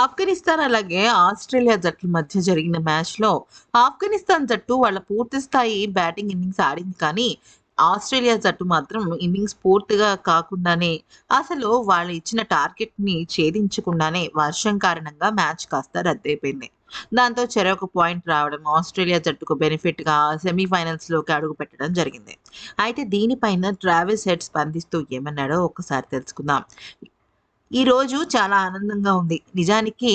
ఆఫ్ఘనిస్తాన్ అలాగే ఆస్ట్రేలియా జట్ల మధ్య జరిగిన మ్యాచ్లో ఆఫ్ఘనిస్తాన్ జట్టు వాళ్ళ పూర్తి స్థాయి బ్యాటింగ్ ఇన్నింగ్స్ ఆడింది. కానీ ఆస్ట్రేలియా జట్టు మాత్రం ఇన్నింగ్స్ పూర్తిగా కాకుండానే అసలు వాళ్ళు ఇచ్చిన టార్గెట్ని ఛేదించకుండానే వర్షం కారణంగా మ్యాచ్ కాస్త రద్దయిపోయింది. దాంతో చెరొక పాయింట్ రావడం ఆస్ట్రేలియా జట్టుకు బెనిఫిట్గా సెమీఫైనల్స్లోకి అడుగు పెట్టడం జరిగింది. అయితే దీనిపైన ట్రావెల్స్ హెడ్ స్పందిస్తూ ఏమన్నాడో ఒకసారి తెలుసుకుందాం. ఈ రోజు చాలా ఆనందంగా ఉంది. నిజానికి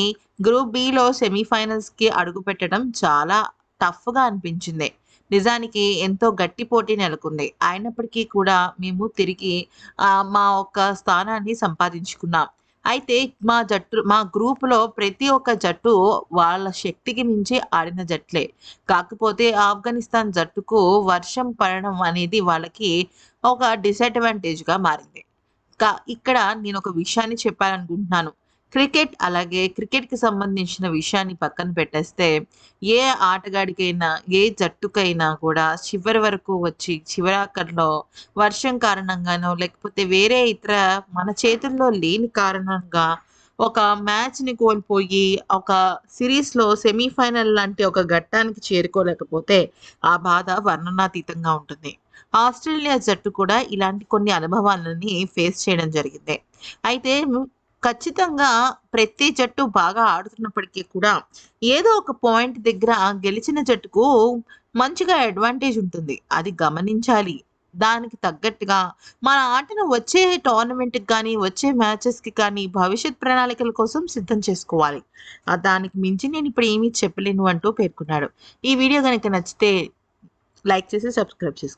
గ్రూప్ బిలో సెమీఫైనల్స్కి అడుగు పెట్టడం చాలా టఫ్గా అనిపించింది. నిజానికి ఎంతో గట్టి పోటీ నెలకొంది. అయినప్పటికీ కూడా మేము తిరిగి మా ఒక్క స్థానాన్ని సంపాదించుకున్నాం. అయితే మా జట్టు మా గ్రూపులో ప్రతి ఒక్క జట్టు వాళ్ళ శక్తికి మించి ఆడిన జట్లే. కాకపోతే ఆఫ్ఘనిస్తాన్ జట్టుకు వర్షం పడడం అనేది వాళ్ళకి ఒక డిసడ్వాంటేజ్గా మారింది. కా ఇక్కడ నేను ఒక విషయాన్ని చెప్పాలనుకుంటున్నాను. క్రికెట్ అలాగే క్రికెట్కి సంబంధించిన విషయాన్ని పక్కన పెట్టేస్తే ఏ ఆటగాడికైనా ఏ జట్టుకైనా కూడా చివరి వరకు వచ్చి చివరాకర్లో వర్షం కారణంగానో లేకపోతే వేరే ఇతర మన చేతుల్లో లేని కారణంగా ఒక మ్యాచ్ని కోల్పోయి ఒక సిరీస్లో సెమీఫైనల్ లాంటి ఒక ఘట్టానికి చేరుకోలేకపోతే ఆ బాధ వర్ణనాతీతంగా ఉంటుంది. ఆస్ట్రేలియా జట్టు కూడా ఇలాంటి కొన్ని అనుభవాలని ఫేస్ చేయడం జరిగింది. అయితే ఖచ్చితంగా ప్రతి జట్టు బాగా ఆడుతున్నప్పటికీ కూడా ఏదో ఒక పాయింట్ దగ్గర గెలిచిన జట్టుకు మంచిగా అడ్వాంటేజ్ ఉంటుంది. అది గమనించాలి. దానికి తగ్గట్టుగా మన ఆటను వచ్చే టోర్నమెంట్కి కానీ వచ్చే మ్యాచెస్కి కానీ భవిష్యత్ ప్రణాళికల కోసం సిద్ధం చేసుకోవాలి. దానికి మించి నేను ఇప్పుడు ఏమీ చెప్పలేను అంటూ పేర్కొన్నాడు. ఈ వీడియో కనుక నచ్చితే లైక్ చేసి సబ్స్క్రైబ్ చేసుకోండి